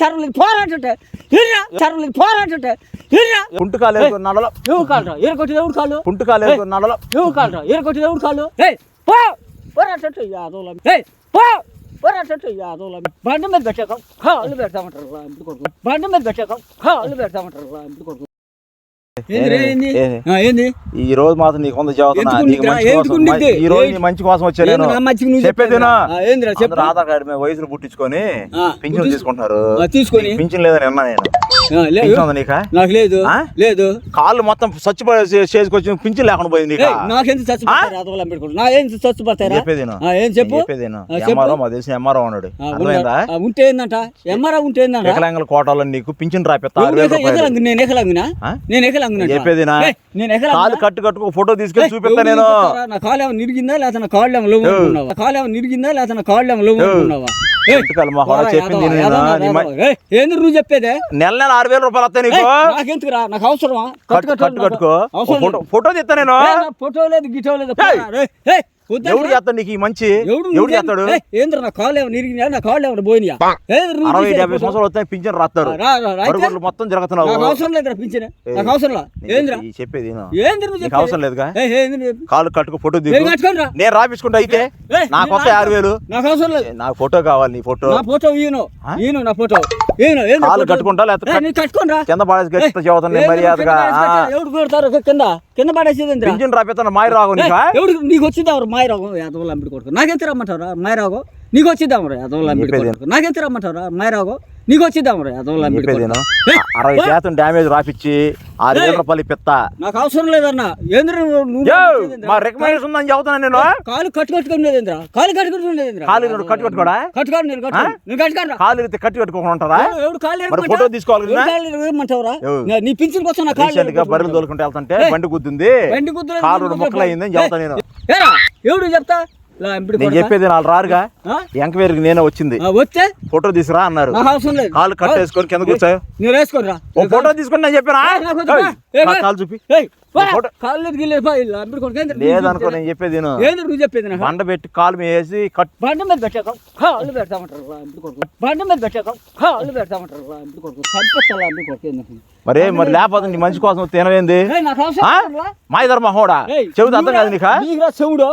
చరువులకి పోరాటంటే ఎర్రా చరువులకి పోరాటంటే ఎర్రా పుంటుకాలు నడల. ఎవరు కాలరా? ఎరకొట్టి ఎవరు కాలు. పుంటుకాలు నడల. ఎవరు కాలరా? ఎరకొట్టి ఎవరు కాలు. ఏయ్ పో. పోరాటంటే యాదవుల ఏయ్ పో. పోరాటంటే యాదవుల బండి మీద పెట్టాక కాళ్ళు పెడతామంటారు బండి మీద పెట్టాక కాళ్ళు పెడతామంటారు ఈ రోజు మాత్రం నీకు వంద చదువుతున్నా? ఈ రోజు నీ? మంచి కోసం వచ్చా నేను. చెప్పేదినా ఆధార్ కార్డు మీద వయసులు పుట్టించుకొని పింఛన్ తీసుకుంటున్నారు. ఆ, తీసుకొని. పింఛన్ లేదని నేను? నీకా? లేదు? లేదు. కాళ్ళు మొత్తం చచ్చిపోయి చేసుకొచ్చి పింఛన్ లేకుండా పోయింది నీకా? నాకెందుకు చచ్చిపోతారా ఏం చచ్చిపోతారా చెప్పు. ఎంఆర్ఓ మా తెలిసిన ఎంఆర్ఓ ఆ, ఉంటే ఏందంట? ఎంఆర్ఆ ఉంటే ఏందంట? వికలాంగుల కోటాలో నీకు పింఛన్ రాపిస్తా ఎకలంగు నేను ఎకలంగునా? నేను ఎకలంగునా? నేను ఎకలంగునా? కాలు కట్టు కట్టుకు ఫోటో తీసుకెళ్ళి చూపిస్తా నేను? నా కాలు ఏమో నిరిగిందా? లేకపోతే నా కాళ్ళు ఏమో లోము అనుకున్నావా నా కాలు ఏమో నిరిగిందా? లేకపోతే నా కాళ్ళు ఏమో లోము అనుకున్నావా చెప్పింది నీ ఏంది నువ్వు చెప్పేదే? నెల నెల ఆరు వేల రూపాయలు వస్తాయి నీకు? ఏయ్, నాకెందుకురా? నాకు అవసరమా? కట్టు కట్టు కట్టుకో. ఫోటో లేదు. తీస్తా నేను. నా ఫోటో లేదు గిటో లేదు ఎవడు? చేస్తాడు నీకు ఈ మంచి? ఎవడు చేస్తాడు? ఏంద్ర నా కాళ్ళు ఏమో నిరిగినా నా కాళ్ళు ఏమో పోయినాయా? అరవై డెబ్బై? సంవత్సరాలు వస్తాయి పింఛన్ రాస్తారు. మొత్తం జరుగుతున్నావు అవసరం లేదురా పింఛన్. నాకు అవసరం ఏంద్రా? చెప్పేది నీకు? అవసరం లేదుగా? కాలు కట్టుకు ఫోటో దిగు. నేను రాపించుకుంటా అయితే. నాకు నేను వస్తాయి ఆరు వేలు. నాకు అవసరం లేదు. నాకు ఫోటో కావాలి నీ ఫోటో. నా ఫోటో ఈయను? ఈయను నా ఫోటో. కాలు? కట్టుకుంటా లేకపోతే ఏయ్, నేను కట్టుకోను రా. కింద పడేసి గట్టితో చదువుతాను ఏంది మర్యాదగా ఎవడు కొడతారు కింద? కింద పడేసేది పింఛన్ రాపిస్తాను మాయ రాగు ఎవడు నీకు వచ్చింది ఎవరు? మాయరాగం యాదవులు అంబిడి కొడుకు. నాకెంత రమ్మంటారా మాయరాగం నీకు వచ్చిద్దాం యాదవులు అంబిడి కొడుకు. నాకెంత రమ్మంటారా మాయరాగం నీకు వచ్చిద్దాం అరవై శాతం డ్యామేజ్ రాపిచ్చి ఆరు వేల ఏయ్. రూపాయలు ఇప్పిస్తా. నాకు అవసరం లేదన్నా. ఏంద్ర రికమెండేషన్ ఉందని చెబుతున్నా నేను. కాలు కట్టు కాలు కట్టు కాలు కట్టు కట్టుకోడా? కట్టుకోండి నేను కట్టుకోను. నేను కట్టుకోను కాలు ఇరిగితే కట్టు కట్టుకోకుండా ఉంటారా? ఎవడు-? ఫోటో తీసుకోవాలి? నా- పింఛన్ కోసం నా? తోలుకుంటూ వెళ్తుంటే. బండి గుద్దింది. బండి ముక్కలు అయిందని నేను. ఎవడు చెప్తా? నేను? చెప్పేది నాలుగు రారుగా? ఎంక్వైరీకి నేనే వచ్చింది. వస్తే ఫోటో తీసుకురా అన్నారు. లేదు కాలు కట్టేసుకొని కింద వేసుకోరా ఓ ఫోటో తీసుకుని నేను చెప్పానా. కాలు చూపి. కాళ్ళు ఇలా లేదనుకో చెప్పేది? నేను చెప్పేది విను. ఏంది నువ్వు చెప్పేది నాకు? బండ పెట్టి కాలు వేసి కట్ బండ మీద పెట్టాక కాళ్ళు పెడతామంటారు రా ఎంపిడి కొడుకు? బండ మీద పెట్టాక కాళ్ళు పెడతామంటారు రా కొడుకు? చంపేస్తా కొడుకు మరి మరి లేకపోతే నీ మంచి కోసం తినవేంది? లేదురా. మాయధర్మ హోడా? ఏయ్, చెబుతా అర్థం కాదు నీకా? నీకురా చెవుడు.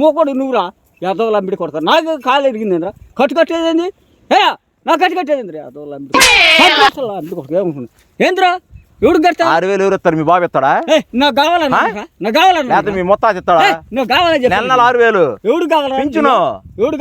మూకోడు నువ్వురా. యాదవులు అంబిడి కొడతారు. నాకు కాలు ఎరిగిందిరా కట్టు కట్టేదేంది ఏ నాకు కట్టు కట్టేదేంద్రా యాదవులు అంబిడి. కొడుకు? ఏమనుకున్నా ఏంద్రా ఎవడు కడతా ఆరు వేలు ఎవరు ఇస్తారు? మీ బాబు ఇస్తాడా? నాకు కావాలన్నా నాకు లేకపోతే మీ మొత్తం ఇస్తాడా? నువ్వు కావాలని చెప్పు నెల ఆరు వేలు ఎవడు కావాలా పింఛను. ఎవడు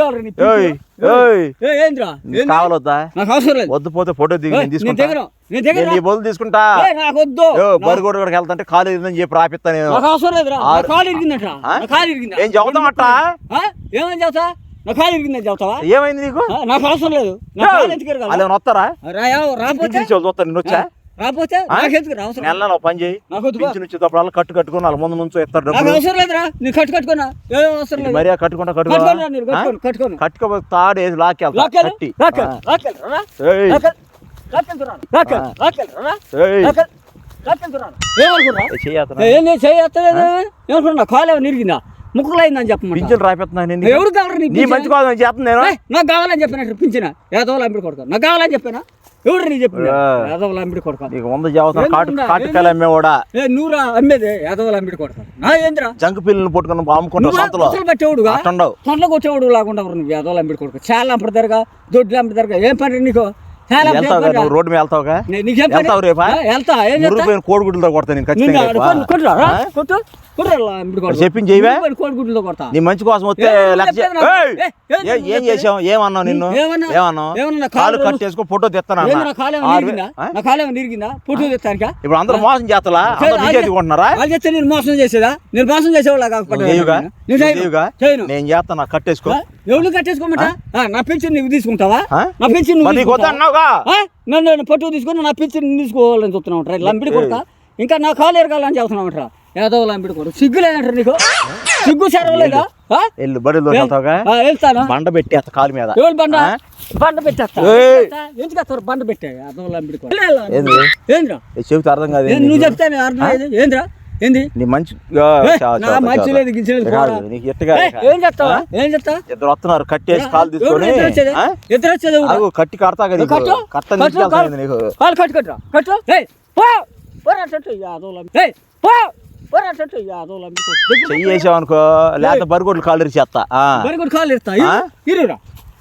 ఏయ్, ఏంద్రా? కావాలొద్దా నాకు అవసరం లేదు. వద్దు పోతే ఫోటో దిగి నేను తీసుకుంటా. నేను దగ్గర నేను నీ బదులు తీసుకుంటా. నాకు వద్దు. బరిగోడ కూడా వెళ్తాంటే కాలు ఇరిగిందని చెప్పి రాపిస్తా నేను. నాకు అవసరం లేదురా. కాలు ఇరిగిందట కాలు ఇరిగిందా? ఏం చెబుతామట్ట ఆ? ఏమని చెబుతా నా కాలు ఇరిగిందని ఏమైంది నీకు? నాకు అవసరం లేదు. నా కాలు ఎందుకు ఇరగాలి? వస్తారా? రాయా రాపోతే చూస్తాను నేను వచ్చా? రాపోతే పని చేయి. పింఛన్ వచ్చేటప్పుడు కట్టు కట్టుకుని వాళ్ళ ముందు నుంచి ఇస్తారు అవసరం లేదురా. నేను కట్టు కట్టుకున్నా. ఏం అవసరం లేదు. మరీ కట్టుకుంటా కట్టుకో తాడు వేసి లాక్కెళ్ళు, కట్టి. ఏమనుకున్నా నిరిగిందా? ముక్కులు అయిందని పింఛన్ ఎవరు కావాలి నీ? మంచి నేను? నాకు కావాలని చెప్పినట్టు పింఛన. యాదవులు అంబిడి కొడుకు. నాకు కావాలని చెప్పానా? ఎవరు నీకు చెప్పిన. యాదవులు అంబిడి కొడుకు నీకు వంద చదువుతున్నా ఏంది కాటు ఉందా? కాటుకాయలు అమ్మేవాడా ఏ నూరా అమ్మేదే యాదవులు అంబిడి కొడుకు. నా ఏంద్రా? జంకు పిల్లలు పట్టుకుని అమ్ముకుంటా నువ్వు సంతలో. అట్టుండవు. తొండలు కొట్టేవాడు లాగుండా నువ్వు యాదవులు అంబిడి కొడుకు. చాలా అంపడతారుగా దొడ్లు అంపడతారుగా ఏం పని నీకు? రోడ్డు మీద వెళ్తావుగా? నే- వెళ్తావు రేపా? వెళ్తా. కోడిగుడ్లతో కొడతా నేను ఖచ్చితంగా? కొట్టు- చెప్పింది కొడతా? నీ మంచి కోసం వస్తే ఏ? చేసావు? ఏమన్నావు నిన్ను? ఏమన్నా? ఏమన్నావు? ఏమన్నా? కాలు కాలు కట్టేసుకో ఫోటో తెస్తాను ఏంది నా కాలేమో నిరిగిందా నా కాలేమో నిరిగిందా పుట్టు తెస్తానికా ఇప్పుడు అందరూ మోసం వాళ్ళు చెప్తే నేను మోసం చేసేదా? నేను మోసం చేసేవాళ్ళ కాకపోతే? నేను చేస్తాను కట్టేసుకో? ఎవరు కట్టేసుకోమంట నా పెన్షన్ నువ్వు తీసుకుంటావా? నా పెన్షన్? నన్ను పట్టు తీసుకొని నా పెన్షన్ తీసుకోవాలని చెప్తున్నావు రా లంపిడి కొడుక? ఇంకా నా కాలు ఎరగాలని చెప్తున్నావు యాదవ్ లంపిడి సిగ్గు లేదంటారు నీకు? సిగ్గు సరవలేదా? వెళ్ళు బడిలో వెళ్తాను. బండ పెట్టి అత్త కాలు మీద. ఎవరు బండ? బండ పెట్టేస్తా. ఎందుకు బండ పెట్టా లంపిడి ఏంది? ఏంద్రా? ఏ చెబితే అర్థం కాదు నువ్వు చెప్తే అర్థం లేదు ఏంద్రా? ఏంది? నీ మంచి మంచి లేదు. నీకు ఎట్టుగా ఏం చేస్తావా? ఏం చేస్తా ఇద్దరు వస్తున్నారు కట్టేసి కాలు తీసుకొని. ఇద్దరు వచ్చేది? కట్టి కడతా కదా కట్టు. కట్ట కట్టు, కట్టు కట్టు ఏయ్, పో పోరా చెట్టు యాదవుల ఏయ్. పో పోరా చెట్టు యాదవుల చెయ్యి వేసావు అనుకో లేకపోతే బరిగొడ్లు కాళ్ళు ఇరిచేస్తా ఆ. బరిగొట్టు కాళ్ళు ఇస్తా? ఇరురా.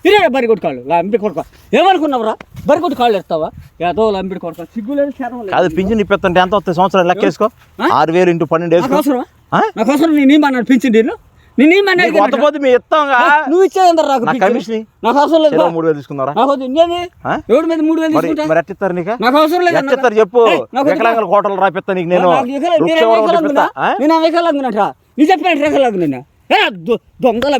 ఇరురా బరిగొట్టు కాళ్ళు. లంబి కొడుక. ఏమనుకున్నావురా? బరిగొట్టు కాళ్ళు ఇస్తావా యాదవ్ లంబి కొడుక. సిగ్గులేదు శరం. కాదు పింఛన్ ఇప్పిస్తుంటే ఎంత వస్తాయి? సంవత్సరం లెక్కేసుకో? ఆరు వేలు ఇంటూ పన్నెండు వేసుకో. అవసరమా ఆ? నాకు అవసరం నేను ఏమన్నాడు పింఛన్ నేను నేను ఏమన్నాడు నీకు కొత్త పోతే మీ ఇస్తాంగా నువ్వు ఇచ్చేదంటారు నాకు నా పింఛను. కమిషన్? నాకు అవసరం లేదు చెరో మూడు వేలు నాకు వద్దు ఇంకేమి ఆ? ఎవడి మీద మూడు వేలు మరి తీసుకుంటా? మరి ఎట్టిస్తారు నీకు? నాకు అవసరం లేదు అన్న. ఎట్టిస్తారు చెప్పు. ఏయ్, నాకు వద్దు. వికలాంగుల కోటలు రాపిస్తా నీకు నేను. నీ చెప్పినట్టు దొంగలు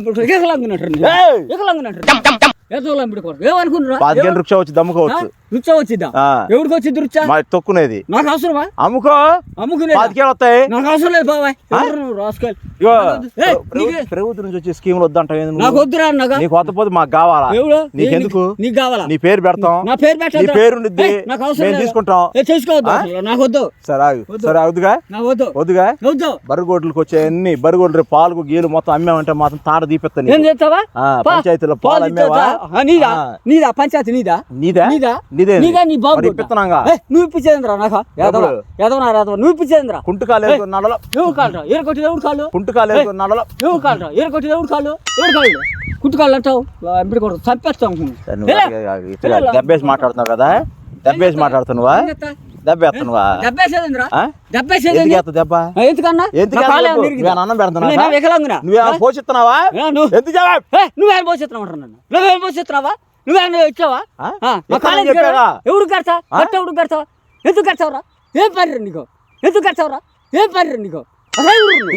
పాతికేళ్ళు వచ్చి దమ్ముకోవచ్చు. వచ్చిద్దా వచ్చింది? తొక్కునేది. నాకు అవసరమా? అమ్ముకో. అమ్ముకునే పాతికేళ్ళు వస్తాయి. నాకు అవసరం లేదు బాబాయ్. రాసుకోవాలి? ప్రభుత్వం నుంచి వచ్చే స్కీములు వద్దంటావు? నాకు వద్దురా నీకు మాకు కావాలా? నీకెందుకు? నీకు- కావాలా? నీ పేరు పెడతాం. నా పేరు. నీ పేరు నాకు అవసరం. తీసుకుంటాం. చేసుకోవద్దు. నాకు వద్దు. సరే ఆగు. సరే వద్దు. వద్దుగా? వద్దు. బరిగోడ్లకు వచ్చే అన్ని బరిగోడ్లు పాలకు గీలు మొత్తం అమ్మామంటే మాత్రం తాడ ఏం చేస్తావా? పా. పంచాయతీలో పాలు అమ్మేవా? నీదా. నీదా? పంచాయతీ నీదా? నీదా? నీదా? నీదే నీదా నీ బాబు ఇప్పిస్తున్నాగా? నువ్వు ఇప్పించేంద్రా నాకు? యాదవ? యాదవ యాదవ నువ్వు ఇప్పించేంద్రా కుంటుకాలు వేసుకుని నడలో ఎవరు కాళ్ళరా ఏరు కొట్టి ఎవరు కాళ్ళు కుంటుకాలు వేసుకుని నడలో ఎవరు కాళ్ళరా ఏరు కొట్టి ఎవరు కాళ్ళు ఎవరు కాళ్ళు కుట్టు కాళ్ళు అంటావు? ఎంపిడి కొడుకు చంపేస్తాం నువ్వు దెబ్బేసి మాట్లాడుతున్నావు కదా? దెబ్బేసి మాట్లాడుతున్నావా? దెబ్బ ఎందుకన్నా? ఎందుకు నా ఎత్త కాలు చెప్పు? ఏమన్నా ఇరిగిందా? నేను అన్నం పెడుతున్నా నేనా వికలాంగునా? నువ్వేమైనా పోషిస్తున్నావా నువ్వు? ఎందుకు జవాబు ఏ, నువ్వేం పోసేస్తున్నావు అంటారు నన్ను? నువ్వేం పోసేస్తున్నావా? నువ్వేం ఇచ్చావా? ఆ? ఆ, నా ఎక్కడ కాలేజీ చెప్పాగా? ఎవడు కడతా? ఆ? కట్ట ఎవడు కడతావా ఎందుకు కడతావురా? ఏం పని నీకు? ఎందుకు కడతావురా? ఏం నీకు? ఎవరు నువ్వు?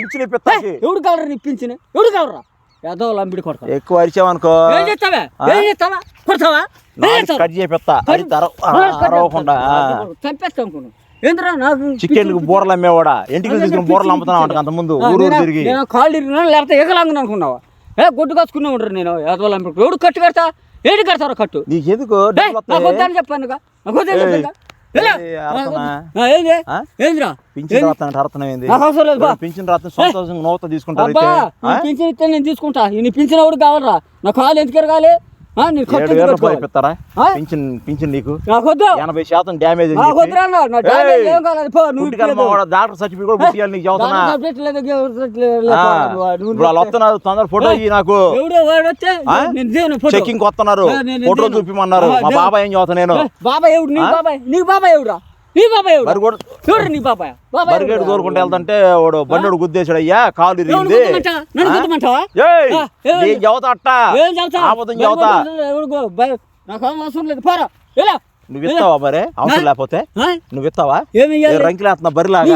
ఎవడు కావాలరా నీ పింఛన్? ఎవడు కావాలరా? ఏదో లంబిడి కొడతా ఎక్కువ అరిచావనుకో. ఏం చేస్తావా? ఏం చేస్తావా? కొడతావా? కట్ చేపిస్తా అది తర- ఆ, కట్ అరవకుండా చేస్తా. చంపేస్తా అనుకున్నాను ఏంద్రా నాకు చికెన్ బూరలు అమ్మేవాడా? ఇంటికి తీసుకుని బూరలు అమ్ముతున్నావు అంట అంత ముందు ఊరు తిరిగి. నేను కాళ్ళు ఇరిగినా లేకపోతే ఎగలాంగును అనుకున్నావా? ఏ గుడ్డు కాసుకునే ఉంటారు నేను లంబిడి ఎవడు కట్టు కడతా? ఏంటి కడతారా కట్టు? నాకు వస్తాయి? వద్దని చెప్పాను నాకు వద్దని చెప్పాను పింఛన్ పింఛన్ ఇస్తే నేను తీసుకుంటా. నీ పింఛన్ ఎవడు కావాలరా? నా కాలు ఎందుకు ఎరగాలి? ఎనభై శాతం డ్యామేజ్ నాకు డాక్టర్ సర్టిఫికేట్ కూడా వస్తున్నారు తొందర ఫోటో నాకు. ఎవడో చెక్కింగ్ వస్తున్నారు ఫోటో నేను- చూపిమన్నారు. మా బాబాయ్ ఏం చదువుతా నేను? బాబాయ్ ఎవడు? నీ? బాబాయ్? నీ బాబాయ్ ఎవడురా? నీ బాబాయ్ చూడు నీ బాబాయ్? బరిగేడు? దూరుకుంటూ వెళ్తుంటే వాడు బండోడు గుద్దేశాడు. అయ్యా కాలు ఇరిగింది చదువుతా అవసరం లేదు. పోరా. ఎలా నువ్వు ఇస్తావా మరి? అవసరం లేకపోతే? నువ్వు ఇస్తావా? రంకిలేస్తున్నా బరిలాగా?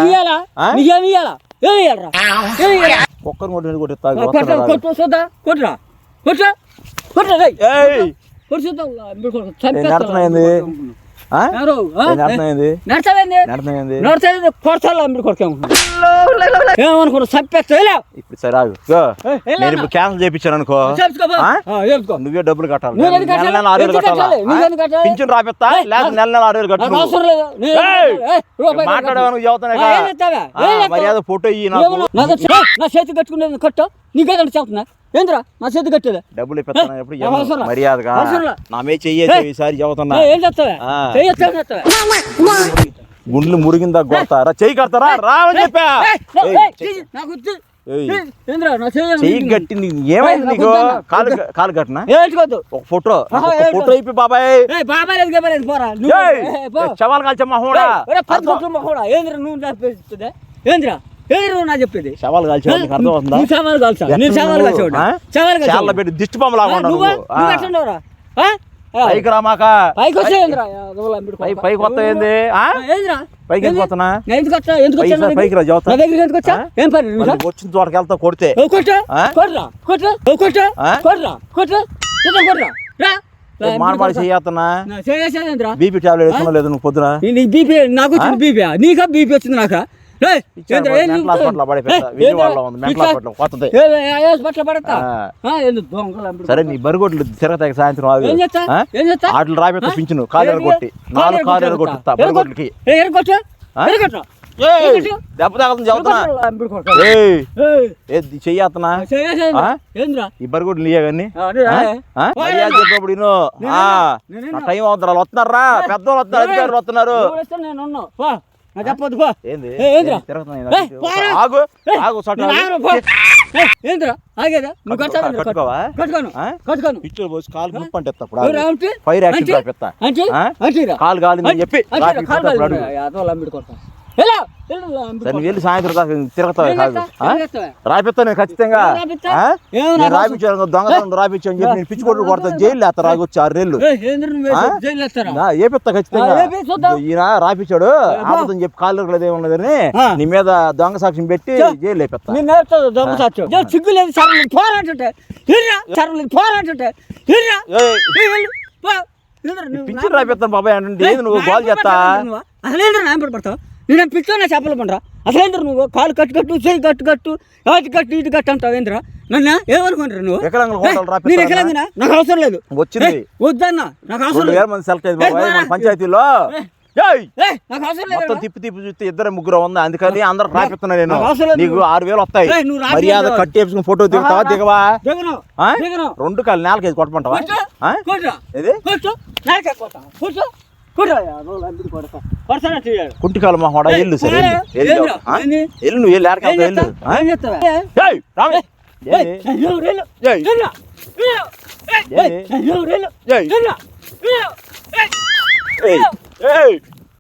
ఒక్కరిని కొట్టి కొట్టి ఇస్తా, కొట్టు వస్తున్నాడు కొట్టు చూద్దా? కొట్టురా. ఇప్పుడు సరే నేను ఇప్పుడు క్యాన్సిల్ చేయించాను అనుకో నువ్వే డబ్బులు కట్టాలి నెల కట్టాలి? నెల ఆరు వేలు కట్టాలా కట్టాలి? కట్టాలి? పింఛన్ రాపిస్తా లేదా నెల నెల ఆరు వేలు కట్టు నాకు నువ్వు. అవసరం లేదు నేను ఏయ్! ఏయ్, రూపాయి మాట్లాడేవా నువ్వు చదువుతానే ఆ, ఏం చెప్తావా? ఏం చెప్తావు? మర్యాద ఫోటో నా చేతి కట్టుకునేది కట్టు నీకేదంటే చెప్తున్నా ఏంద్రా? నా చేతి కట్టేది. డబ్బులు ఇప్పిస్తాను. మర్యాదగా? అవసరం లే. నా మీద చెయ్యేసి ఏయ్! ఈసారి చదువుతున్నా ఏం చెప్తావా గుండ్లు మురిగిందా కొడతారా? చెయ్యి కడతారా? రావని చెప్పా. చెయ్యి. ఏమైంది నీకు. కాలు కాలు కట్టనా? ఒక ఫోటో? ఫోటో ఇప్పి బాబాయ్. బాబాయ్ లేదు పోరా. మొహోడా. నువ్వు ఏందిరా? నా చెప్పేది. శవాలు అర్థం అవుతుందా నువ్వు కాల్చా నేను? కాల్చేవాడు చాలా పెట్టి దిష్టి బొమ్మ లాగా ఉన్నావు నువ్వు. ఎట్లున్నావురా? పైకి రామాక పైకి వచ్చేయండిరా. పైకి ఏంది? ఏందిరా పైకి ఎందుకు వస్తున్నా? నేను ఎందుకు వచ్చా? ఎందుకు పైకి వచ్చా రా, పైకి రా, చదువుతా. నా దగ్గరికి ఎందుకు వచ్చా? ఆ? ఏం పని? నీకు? మళ్ళీ వచ్చిన చోటకి వెళ్తా కొడితే. కొట్టు? కొట్రా? కొట్రా కొట్రా రా. మానమాడి బీపీ టాబ్లెట్ వేసుకున్నా లేదు నువ్వు పొద్దున. నీకు బీపీ నాకు వచ్చింది బీపీ నీకా బీపీ వచ్చింది నాకా? సరే నీ బరిగొడ్లు తిరగతాయి సాయంత్రం ఆటలు రాబెత్త? పింఛను కాలు కొట్టి? నాలుగు కాలు ఎరగొట్టా? బరిగొడ్లకి? దెబ్బ చెబుతున్నా. ఈ బరిగొడ్లు నీయే కానీ? ఆ, అదే, ఆ. మర్యాద చెప్పినప్పుడు విను. నేను ఆ, నేను నా టైం వాళ్ళు వస్తున్నారా? పెద్దవాళ్ళు వస్తున్నారు అధికారులు వస్తున్నారు. చెప్పొద్దు ఏందిరా? ఆగు ఆగు ఏందిరా ఆగేదా నువ్వు కట్టుకోవా? కట్టుకోను? కట్టుకోను పోసి కాలు ముప్పు అంటే? ఫైర్? కాలు కాలిందని చెప్పి కాలు. అడుగు. యాదో లంబడి కొడతా. ఎలా? వెళ్ళి సాయంత్రం దాకా తిరుగుతావు కాదు చేస్తా? ఆ? ఏం చేస్తావా? రాపిస్తా? నేను ఖచ్చితంగా? రాపించాను దొంగతనం రాపించాను చెప్పి నేను పిచ్చి కొట్టు కొడతా జైలు లేస్తా రాగొచ్చి ఆరు ఏపిస్తా ఖచ్చితంగా. ఈయన రాపించాడు ఆపదని చెప్పి కాళ్ళు లేదు ఏమన్నదని. నీ మీద దొంగ సాక్ష్యం పెట్టి. జైలు నేర్చుకో దొంగ సాక్ష్యం. సిగ్గు లేదు పోరాటంటే. పిచ్చి రాపిస్తాను బాబాయ్ అంటే నువ్వు గోల్ చేస్తా? నాయం పడతావు? నేను పిచ్చో నా చేపలు పండరా? అసలేంద్ర నువ్వు? కాలు కట్టు కట్టు చేయి కట్టు కట్టు అది కట్టు ఇది కట్టు అంటావు ఏంద్రా? నన్ను ఏమనుకుంటారు నువ్వు? నేను రాపిస్తా ఎక్కలేదనా నాకు అవసరం లేదు. వచ్చింది. వద్దన్నా నాకు అవసరం లేదు. సెలెక్ట్ అయింది. పంచాయతీలో. మొత్తం తిప్పి తిప్పి చూస్తే ఇద్దరు ముగ్గురు ఉంది అందుకని అందరు రాపిస్తున్నా నేను. నాకు ఆరు వేలు వస్తాయి. మర్యాద కట్టేసుకుని ఫోటో దిగుతావా? దిగవా? రెండు కాలు నేలకేసి కొట్టమంటావా? కూర్చో. ఆ? కూర్చో ఏది కూర్చో నాకే కొడతా కూర్చో కూర్చో యాదవ్ లంబడి కొడతా పర్సన చేయాలి కుంటికాలు మా హోడా ఎల్లు సరే ఏయ్, ఎల్లు ఏం ఎల్లు రా? ఆ? ఏంది? ఎల్లు నువ్వు ఎల్లు ఏం ఏడకెళ్తావు ఎల్లు చేస్తావు? ఆ? ఏం చేస్తావా? ఏయ్ రామే